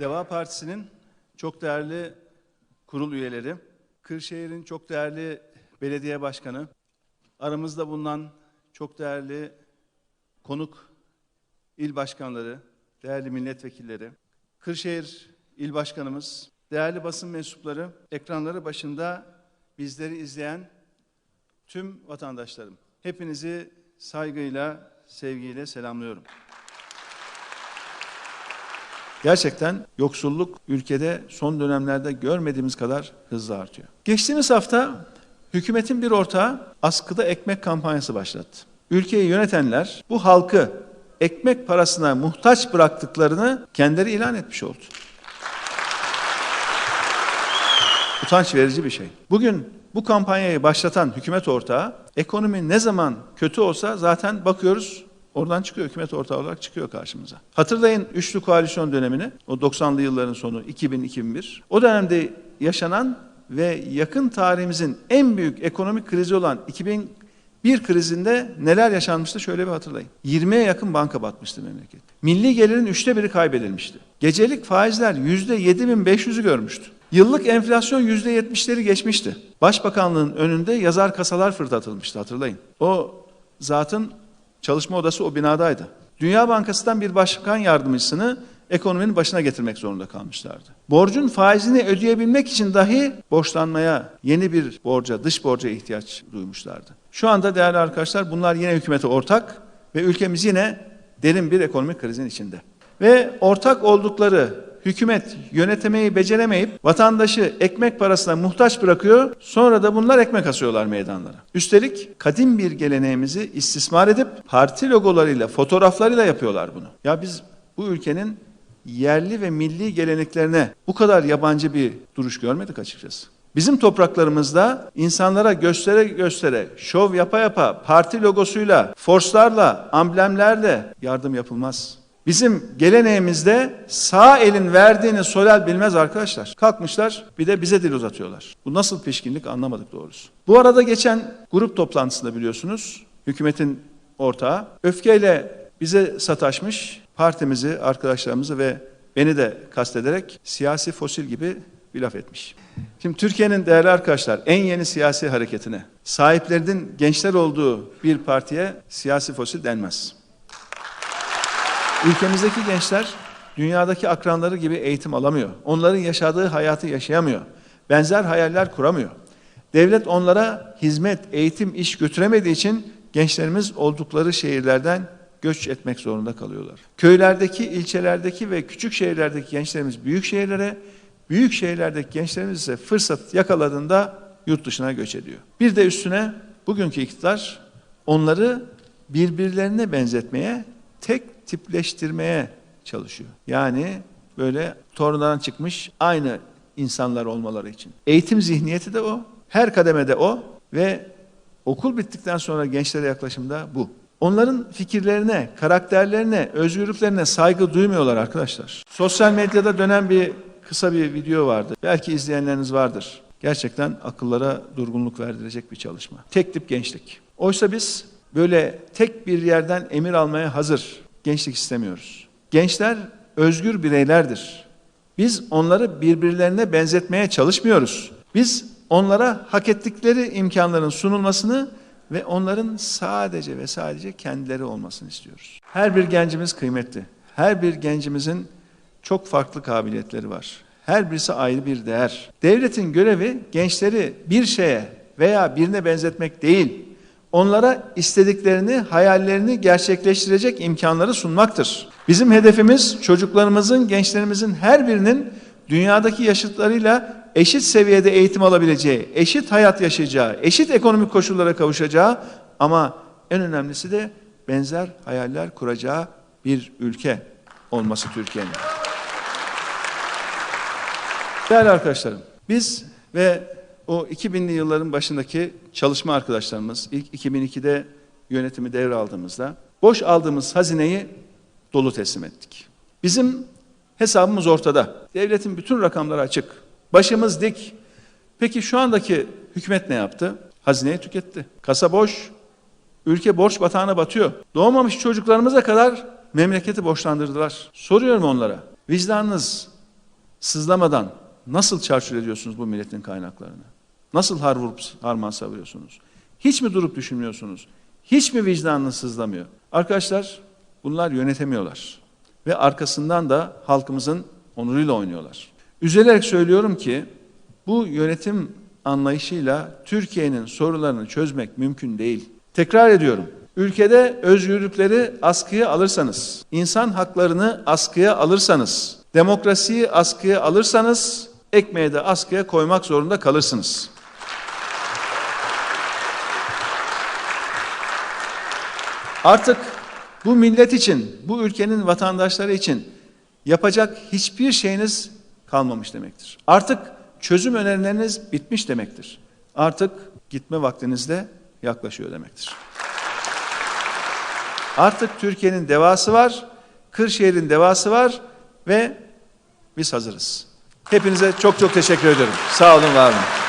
Deva Partisi'nin çok değerli kurul üyeleri, Kırşehir'in çok değerli belediye başkanı, aramızda bulunan çok değerli konuk il başkanları, değerli milletvekilleri, Kırşehir il başkanımız, değerli basın mensupları, ekranları başında bizleri izleyen tüm vatandaşlarım. Hepinizi saygıyla, sevgiyle selamlıyorum. Gerçekten yoksulluk ülkede son dönemlerde görmediğimiz kadar hızlı artıyor. Geçtiğimiz hafta hükümetin bir ortağı askıda ekmek kampanyası başlattı. Ülkeyi yönetenler bu halkı ekmek parasına muhtaç bıraktıklarını kendileri ilan etmiş oldu. Utanç verici bir şey. Bugün bu kampanyayı başlatan hükümet ortağı ekonomi ne zaman kötü olsa zaten bakıyoruz oradan çıkıyor hükümet ortağı olarak çıkıyor karşımıza. Hatırlayın üçlü koalisyon dönemini o 90'lı yılların sonu 2000-2001. O dönemde yaşanan ve yakın tarihimizin en büyük ekonomik krizi olan 2001 krizinde neler yaşanmıştı şöyle bir hatırlayın. 20'ye yakın banka batmıştı memleket. Milli gelirin üçte biri kaybedilmişti. Gecelik faizler %7500'ü görmüştü. Yıllık enflasyon %70'leri geçmişti. Başbakanlığın önünde yazar kasalar fırlatılmıştı hatırlayın. O zatın çalışma odası o binadaydı. Dünya Bankası'ndan bir başkan yardımcısını ekonominin başına getirmek zorunda kalmışlardı. Borcun faizini ödeyebilmek için dahi borçlanmaya, yeni bir borca, dış borca ihtiyaç duymuşlardı. Şu anda değerli arkadaşlar bunlar yine hükümete ortak ve ülkemiz yine derin bir ekonomik krizin içinde. Ve ortak oldukları hükümet yönetemeyi beceremeyip vatandaşı ekmek parasına muhtaç bırakıyor. Sonra da bunlar ekmek asıyorlar meydanlara. Üstelik kadim bir geleneğimizi istismar edip parti logolarıyla, fotoğraflarıyla yapıyorlar bunu. Ya biz bu ülkenin yerli ve milli geleneklerine bu kadar yabancı bir duruş görmedik açıkçası. Bizim topraklarımızda insanlara göstere göstere, şov yapa yapa, parti logosuyla, forslarla, amblemlerle yardım yapılmaz. Bizim geleneğimizde sağ elin verdiğini solel bilmez arkadaşlar. Kalkmışlar bir de bize dil uzatıyorlar. Bu nasıl pişkinlik anlamadık doğrusu. Bu arada geçen grup toplantısında biliyorsunuz hükümetin ortağı öfkeyle bize sataşmış partimizi, arkadaşlarımızı ve beni de kastederek siyasi fosil gibi bir laf etmiş. Şimdi Türkiye'nin değerli arkadaşlar en yeni siyasi hareketine sahiplerinin gençler olduğu bir partiye siyasi fosil denmez. Ülkemizdeki gençler dünyadaki akranları gibi eğitim alamıyor. Onların yaşadığı hayatı yaşayamıyor. Benzer hayaller kuramıyor. Devlet onlara hizmet, eğitim, iş götüremediği için gençlerimiz oldukları şehirlerden göç etmek zorunda kalıyorlar. Köylerdeki, ilçelerdeki ve küçük şehirlerdeki gençlerimiz büyük şehirlere, büyük şehirlerdeki gençlerimiz ise fırsat yakaladığında yurt dışına göç ediyor. Bir de üstüne bugünkü iktidar onları birbirlerine benzetmeye, tek tipleştirmeye çalışıyor. Yani böyle torundan çıkmış aynı insanlar olmaları için. Eğitim zihniyeti de o, her kademede o ve okul bittikten sonra gençlere yaklaşımda bu. Onların fikirlerine, karakterlerine, özgürlüklerine saygı duymuyorlar arkadaşlar. Sosyal medyada dönen bir kısa bir video vardı. Belki izleyenleriniz vardır. Gerçekten akıllara durgunluk verdirecek bir çalışma. Tek tip gençlik. Oysa biz böyle tek bir yerden emir almaya hazır gençlik istemiyoruz. Gençler özgür bireylerdir. Biz onları birbirlerine benzetmeye çalışmıyoruz. Biz onlara hak ettikleri imkanların sunulmasını ve onların sadece ve sadece kendileri olmasını istiyoruz. Her bir gencimiz kıymetli. Her bir gencimizin çok farklı kabiliyetleri var. Her birisi ayrı bir değer. Devletin görevi gençleri bir şeye veya birine benzetmek değil, onlara istediklerini, hayallerini gerçekleştirecek imkanları sunmaktır. Bizim hedefimiz çocuklarımızın, gençlerimizin her birinin dünyadaki yaşıtlarıyla eşit seviyede eğitim alabileceği, eşit hayat yaşayacağı, eşit ekonomik koşullara kavuşacağı ama en önemlisi de benzer hayaller kuracağı bir ülke olması Türkiye'nin. Değerli arkadaşlarım, biz ve o 2000'li yılların başındaki çalışma arkadaşlarımız ilk 2002'de yönetimi devraldığımızda boş aldığımız hazineyi dolu teslim ettik. Bizim hesabımız ortada. Devletin bütün rakamları açık. Başımız dik. Peki şu andaki hükümet ne yaptı? Hazineyi tüketti. Kasa boş. Ülke borç batağına batıyor. Doğmamış çocuklarımıza kadar memleketi borçlandırdılar. Soruyorum onlara. Vicdanınız sızlamadan nasıl çarçur ediyorsunuz bu milletin kaynaklarını? Nasıl har vurup harman savuruyorsunuz? Hiç mi durup düşünmüyorsunuz? Hiç mi vicdanınız sızlamıyor? Arkadaşlar bunlar yönetemiyorlar. Ve arkasından da halkımızın onuruyla oynuyorlar. Üzülerek söylüyorum ki bu yönetim anlayışıyla Türkiye'nin sorunlarını çözmek mümkün değil. Tekrar ediyorum. Ülkede özgürlükleri askıya alırsanız, insan haklarını askıya alırsanız, demokrasiyi askıya alırsanız ekmeği de askıya koymak zorunda kalırsınız. Artık bu millet için, bu ülkenin vatandaşları için yapacak hiçbir şeyiniz kalmamış demektir. Artık çözüm önerileriniz bitmiş demektir. Artık gitme vaktiniz de yaklaşıyor demektir. Artık Türkiye'nin devası var, Kırşehir'in devası var ve biz hazırız. Hepinize çok çok teşekkür ediyorum. Sağ olun, var olun.